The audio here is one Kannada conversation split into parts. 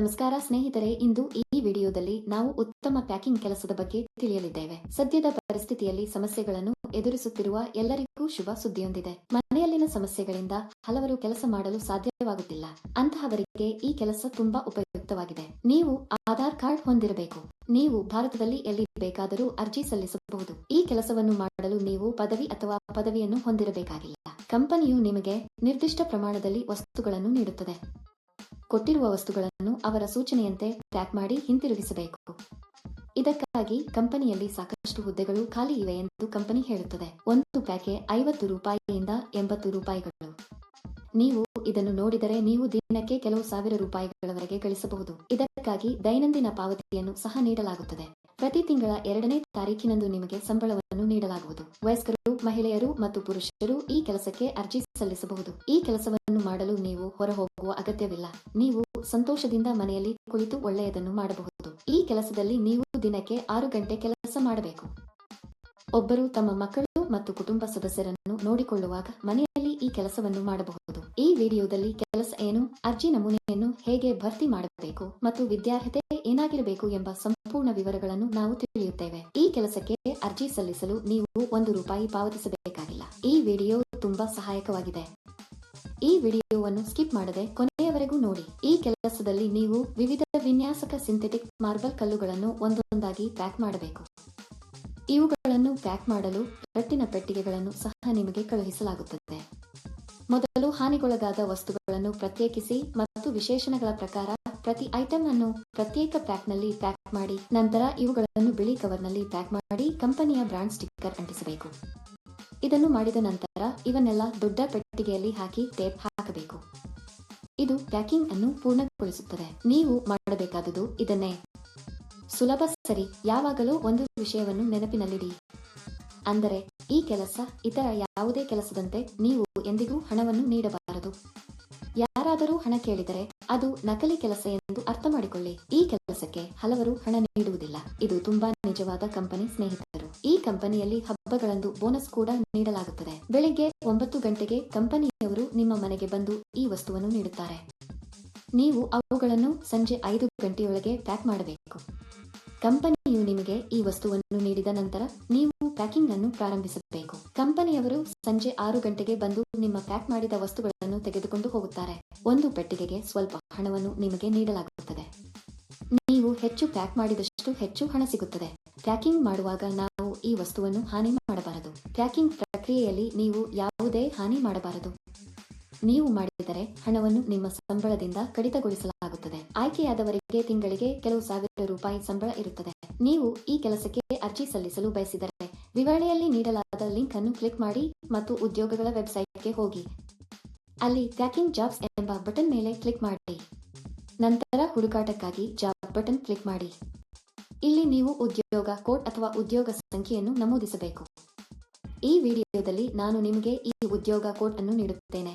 ನಮಸ್ಕಾರ ಸ್ನೇಹಿತರೆ, ಇಂದು ಈ ವಿಡಿಯೋದಲ್ಲಿ ನಾವು ಉತ್ತಮ ಪ್ಯಾಕಿಂಗ್ ಕೆಲಸದ ಬಗ್ಗೆ ತಿಳಿಯಲಿದ್ದೇವೆ. ಸದ್ಯದ ಪರಿಸ್ಥಿತಿಯಲ್ಲಿ ಸಮಸ್ಯೆಗಳನ್ನು ಎದುರಿಸುತ್ತಿರುವ ಎಲ್ಲರಿಗೂ ಶುಭ ಸುದ್ದಿಯೊಂದಿದೆ. ಮನೆಯಲ್ಲಿನ ಸಮಸ್ಯೆಗಳಿಂದ ಹಲವರು ಕೆಲಸ ಮಾಡಲು ಸಾಧ್ಯವಾಗುತ್ತಿಲ್ಲ. ಅಂತಹವರಿಗೆ ಈ ಕೆಲಸ ತುಂಬಾ ಉಪಯುಕ್ತವಾಗಿದೆ. ನೀವು ಆಧಾರ್ ಕಾರ್ಡ್ ಹೊಂದಿರಬೇಕು. ನೀವು ಭಾರತದಲ್ಲಿ ಎಲ್ಲಿ ಬೇಕಾದರೂ ಅರ್ಜಿ ಸಲ್ಲಿಸಬಹುದು. ಈ ಕೆಲಸವನ್ನು ಮಾಡಲು ನೀವು ಪದವಿ ಅಥವಾ ಪದವಿಯನ್ನು ಹೊಂದಿರಬೇಕಾಗಿಲ್ಲ. ಕಂಪನಿಯು ನಿಮಗೆ ನಿರ್ದಿಷ್ಟ ಪ್ರಮಾಣದಲ್ಲಿ ವಸ್ತುಗಳನ್ನು ನೀಡುತ್ತದೆ. ಕೊಟ್ಟಿರುವ ವಸ್ತುಗಳನ್ನು ಅವರ ಸೂಚನೆಯಂತೆ ಪ್ಯಾಕ್ ಮಾಡಿ ಹಿಂತಿರುಗಿಸಬೇಕು. ಇದಕ್ಕಾಗಿ ಕಂಪನಿಯಲ್ಲಿ ಸಾಕಷ್ಟು ಹುದ್ದೆಗಳು ಖಾಲಿ ಇವೆ ಎಂದು ಕಂಪನಿ ಹೇಳುತ್ತದೆ. ಒಂದು ಪ್ಯಾಕೆ ಐವತ್ತು ರೂಪಾಯಿಯಿಂದ ಎಂಬತ್ತು ರೂಪಾಯಿಗಳು. ನೀವು ಇದನ್ನು ನೋಡಿದರೆ ನೀವು ದಿನಕ್ಕೆ ಕೆಲವು ಸಾವಿರ ರೂಪಾಯಿಗಳವರೆಗೆ ಗಳಿಸಬಹುದು. ಇದಕ್ಕಾಗಿ ದೈನಂದಿನ ಪಾವತಿಯನ್ನು ಸಹ ನೀಡಲಾಗುತ್ತದೆ. ಪ್ರತಿ ತಿಂಗಳ ಎರಡನೇ ತಾರೀಕಿನಂದು ನಿಮಗೆ ಸಂಬಳವನ್ನು ನೀಡಲಾಗುವುದು. ವಯಸ್ಕರು, ಮಹಿಳೆಯರು ಮತ್ತು ಪುರುಷರು ಈ ಕೆಲಸಕ್ಕೆ ಅರ್ಜಿ ಸಲ್ಲಿಸಬಹುದು. ಈ ಕೆಲಸವನ್ನು ಮಾಡಲು ನೀವು ಹೊರಹೋಗುವ ಅಗತ್ಯವಿಲ್ಲ. ನೀವು ಸಂತೋಷದಿಂದ ಮನೆಯಲ್ಲಿ ಕುಳಿತು ಒಳ್ಳೆಯದನ್ನು ಮಾಡಬಹುದು. ಈ ಕೆಲಸದಲ್ಲಿ ನೀವು ದಿನಕ್ಕೆ ಆರು ಗಂಟೆ ಕೆಲಸ ಮಾಡಬೇಕು. ಒಬ್ಬರು ತಮ್ಮ ಮಕ್ಕಳು ಮತ್ತು ಕುಟುಂಬ ಸದಸ್ಯರನ್ನು ನೋಡಿಕೊಳ್ಳುವಾಗ ಮನೆಯಲ್ಲಿ ಈ ಕೆಲಸವನ್ನು ಮಾಡಬಹುದು. ಈ ವಿಡಿಯೋದಲ್ಲಿ ಕೆಲಸ ಏನು, ಅರ್ಜಿ ನಮೂನೆಯನ್ನು ಹೇಗೆ ಭರ್ತಿ ಮಾಡಬೇಕು ಮತ್ತು ವಿದ್ಯಾರ್ಹತೆ ಏನಾಗಿರಬೇಕು ಎಂಬ ಸಂಪೂರ್ಣ ವಿವರಗಳನ್ನು ನಾವು ತಿಳಿಯುತ್ತೇವೆ. ಈ ಕೆಲಸಕ್ಕೆ ಅರ್ಜಿ ಸಲ್ಲಿಸಲು ನೀವು ಒಂದು ರೂಪಾಯಿ ಪಾವತಿಸಬೇಕಾಗಿಲ್ಲ. ಈ ವಿಡಿಯೋ ತುಂಬಾ ಸಹಾಯಕವಾಗಿದೆ. ಈ ವಿಡಿಯೋವನ್ನು ಸ್ಕಿಪ್ ಮಾಡದೆ ಕೊನೆಯವರೆಗೂ ನೋಡಿ. ಈ ಕೆಲಸದಲ್ಲಿ ನೀವು ವಿವಿಧ ವಿನ್ಯಾಸಕ ಸಿಂಥೆಟಿಕ್ ಮಾರ್ಬಲ್ ಕಲ್ಲುಗಳನ್ನು ಒಂದೊಂದಾಗಿ ಪ್ಯಾಕ್ ಮಾಡಬೇಕು. ಇವುಗಳನ್ನು ಪ್ಯಾಕ್ ಮಾಡಲು ರಟ್ಟಿನ ಪೆಟ್ಟಿಗೆಗಳನ್ನು ಸಹ ನಿಮಗೆ ಕಳುಹಿಸಲಾಗುತ್ತದೆ. ಮೊದಲು ಹಾನಿಗೊಳಗಾದ ವಸ್ತುಗಳನ್ನು ಪ್ರತ್ಯೇಕಿಸಿ ಮತ್ತು ವಿಶೇಷಣಗಳ ಪ್ರಕಾರ ಪ್ರತಿ ಐಟಂ ಅನ್ನು ಪ್ರತ್ಯೇಕ ಪ್ಯಾಕ್ನಲ್ಲಿ ಪ್ಯಾಕ್ ಮಾಡಿ, ನಂತರ ಇವುಗಳನ್ನು ಬಿಳಿ ಕವರ್ನಲ್ಲಿ ಪ್ಯಾಕ್ ಮಾಡಿ ಕಂಪನಿಯ ಬ್ರಾಂಡ್ ಸ್ಟಿಕ್ಕರ್ ಅಂಟಿಸಬೇಕು. ಇದನ್ನು ಮಾಡಿದ ನಂತರ ಇವನ್ನೆಲ್ಲ ದೊಡ್ಡ ಪೆಟ್ಟಿಗೆಯಲ್ಲಿ ಹಾಕಿ ಟೇಪ್ ಹಾಕಬೇಕು. ಇದು ಪ್ಯಾಕಿಂಗ್ ಅನ್ನು ಪೂರ್ಣಗೊಳಿಸುತ್ತದೆ. ನೀವು ಮಾಡಬೇಕಾದುದು ಇದನ್ನೇ. ಸುಲಭ ಸರಿ, ಯಾವಾಗಲೂ ಒಂದು ವಿಷಯವನ್ನು ನೆನಪಿನಲ್ಲಿಡಿ. ಅಂದರೆ ಈ ಕೆಲಸ ಇತರ ಯಾವುದೇ ಕೆಲಸದಂತೆ ನೀವು ಎಂದಿಗೂ ಹಣವನ್ನು ನೀಡಬಾರದು. ಯಾರಾದರೂ ಹಣ ಕೇಳಿದರೆ ಅದು ನಕಲಿ ಕೆಲಸ ಎಂದು ಅರ್ಥ ಮಾಡಿಕೊಳ್ಳಿ. ಈ ಕೆಲಸಕ್ಕೆ ಹಲವರು ಹಣ ನೀಡುವುದಿಲ್ಲ. ಇದು ತುಂಬಾ ನಿಜವಾದ ಕಂಪನಿ ಸ್ನೇಹಿತರು. ಈ ಕಂಪನಿಯಲ್ಲಿ ಹಬ್ಬಗಳಂದು ಬೋನಸ್ ಕೂಡ ನೀಡಲಾಗುತ್ತದೆ. ಬೆಳಿಗ್ಗೆ ಒಂಬತ್ತು ಗಂಟೆಗೆ ಕಂಪನಿಯವರು ನಿಮ್ಮ ಮನೆಗೆ ಬಂದು ಈ ವಸ್ತುವನ್ನು ನೀಡುತ್ತಾರೆ. ನೀವು ಅವುಗಳನ್ನು ಸಂಜೆ ಐದು ಗಂಟೆಯೊಳಗೆ ಪ್ಯಾಕ್ ಮಾಡಬೇಕು. ಕಂಪನಿಯು ನಿಮಗೆ ಈ ವಸ್ತುವನ್ನು ನೀಡಿದ ನಂತರ ನೀವು ಪ್ಯಾಕಿಂಗ್ ಅನ್ನು ಪ್ರಾರಂಭಿಸಬೇಕು. ಕಂಪನಿಯವರು ಸಂಜೆ ಆರು ಗಂಟೆಗೆ ಬಂದು ನಿಮ್ಮ ಪ್ಯಾಕ್ ಮಾಡಿದ ವಸ್ತುಗಳನ್ನು ತೆಗೆದುಕೊಂಡು ಹೋಗುತ್ತಾರೆ. ಒಂದು ಪೆಟ್ಟಿಗೆಗೆ ಸ್ವಲ್ಪ ಹಣವನ್ನು ನಿಮಗೆ ನೀಡಲಾಗುತ್ತದೆ. ನೀವು ಹೆಚ್ಚು ಪ್ಯಾಕ್ ಮಾಡಿದಷ್ಟು ಹೆಚ್ಚು ಹಣ ಸಿಗುತ್ತದೆ. ಪ್ಯಾಕಿಂಗ್ ಮಾಡುವಾಗ ನಾವು ಈ ವಸ್ತುವನ್ನು ಹಾನಿ ಮಾಡಬಾರದು. ಪ್ಯಾಕಿಂಗ್ ಪ್ರಕ್ರಿಯೆಯಲ್ಲಿ ನೀವು ಯಾವುದೇ ಹಾನಿ ಮಾಡಬಾರದು. ನೀವು ಮಾಡಿದರೆ ಹಣವನ್ನು ನಿಮ್ಮ ಸಂಬಳದಿಂದ ಕಡಿತಗೊಳಿಸಲಾಗುತ್ತದೆ. ಆಯ್ಕೆಯಾದವರಿಗೆ ತಿಂಗಳಿಗೆ ಕೆಲವು ಸಾವಿರ ರೂಪಾಯಿ ಸಂಬಳ ಇರುತ್ತದೆ. ನೀವು ಈ ಕೆಲಸಕ್ಕೆ ಅರ್ಜಿ ಸಲ್ಲಿಸಲು ಬಯಸಿದರೆ ವಿವರಣೆಯಲ್ಲಿ ನೀಡಲಾದ ಲಿಂಕ್ ಅನ್ನು ಕ್ಲಿಕ್ ಮಾಡಿ ಮತ್ತು ಉದ್ಯೋಗಗಳ ವೆಬ್ಸೈಟ್ಗೆ ಹೋಗಿ. ಅಲ್ಲಿ ಪ್ಯಾಕಿಂಗ್ ಜಾಬ್ಸ್ ಎಂಬ ಬಟನ್ ಮೇಲೆ ಕ್ಲಿಕ್ ಮಾಡಿ. ನಂತರ ಹುಡುಕಾಟಕ್ಕಾಗಿ ಜಾಬ್ ಬಟನ್ ಕ್ಲಿಕ್ ಮಾಡಿ. ಇಲ್ಲಿ ನೀವು ಉದ್ಯೋಗ ಕೋಡ್ ಅಥವಾ ಉದ್ಯೋಗ ಸಂಖ್ಯೆಯನ್ನು ನಮೂದಿಸಬೇಕು. ಈ ವಿಡಿಯೋದಲ್ಲಿ ನಾನು ನಿಮಗೆ ಈ ಉದ್ಯೋಗ ಕೋಡ್ ಅನ್ನು ನೀಡುತ್ತೇನೆ.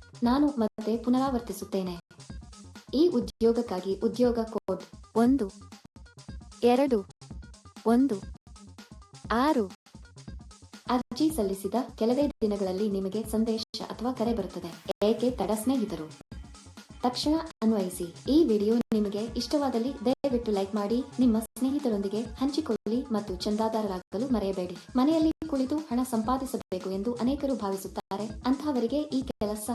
ನಾನು ಮತ್ತೆ ಪುನರಾವರ್ತಿಸುತ್ತೇನೆ. ಈ ಉದ್ಯೋಗಕ್ಕಾಗಿ ಉದ್ಯೋಗ ಕೋಡ್ ಒಂದು, ಎರಡು, ಒಂದು, ಆರು ಅರ್ಜಿ ಸಲ್ಲಿಸಿದ ಕೆಲವೇ ದಿನಗಳಲ್ಲಿ ನಿಮಗೆ ಸಂದೇಶ ಅಥವಾ ಕರೆ ಬರುತ್ತದೆ. ಏಕೆ ತಡ ಸ್ನೇಹಿತರು? ತಕ್ಷಣ ಅನ್ವಯಿಸಿ. ಈ ವಿಡಿಯೋ ನಿಮಗೆ ಇಷ್ಟವಾದಲ್ಲಿ ದಯವಿಟ್ಟು ಲೈಕ್ ಮಾಡಿ, ನಿಮ್ಮ ಸ್ನೇಹಿತರೊಂದಿಗೆ ಹಂಚಿಕೊಳ್ಳಿ ಮತ್ತು ಚಂದಾದಾರರಾಗಲು ಮರೆಯಬೇಡಿ. ಮನೆಯಲ್ಲಿ ಕುಳಿತು ಹಣ ಸಂಪಾದಿಸಬೇಕು ಎಂದು ಅನೇಕರು ಭಾವಿಸುತ್ತಾರೆ. ಅಂತಹವರಿಗೆ ಈ ಕೆಲಸ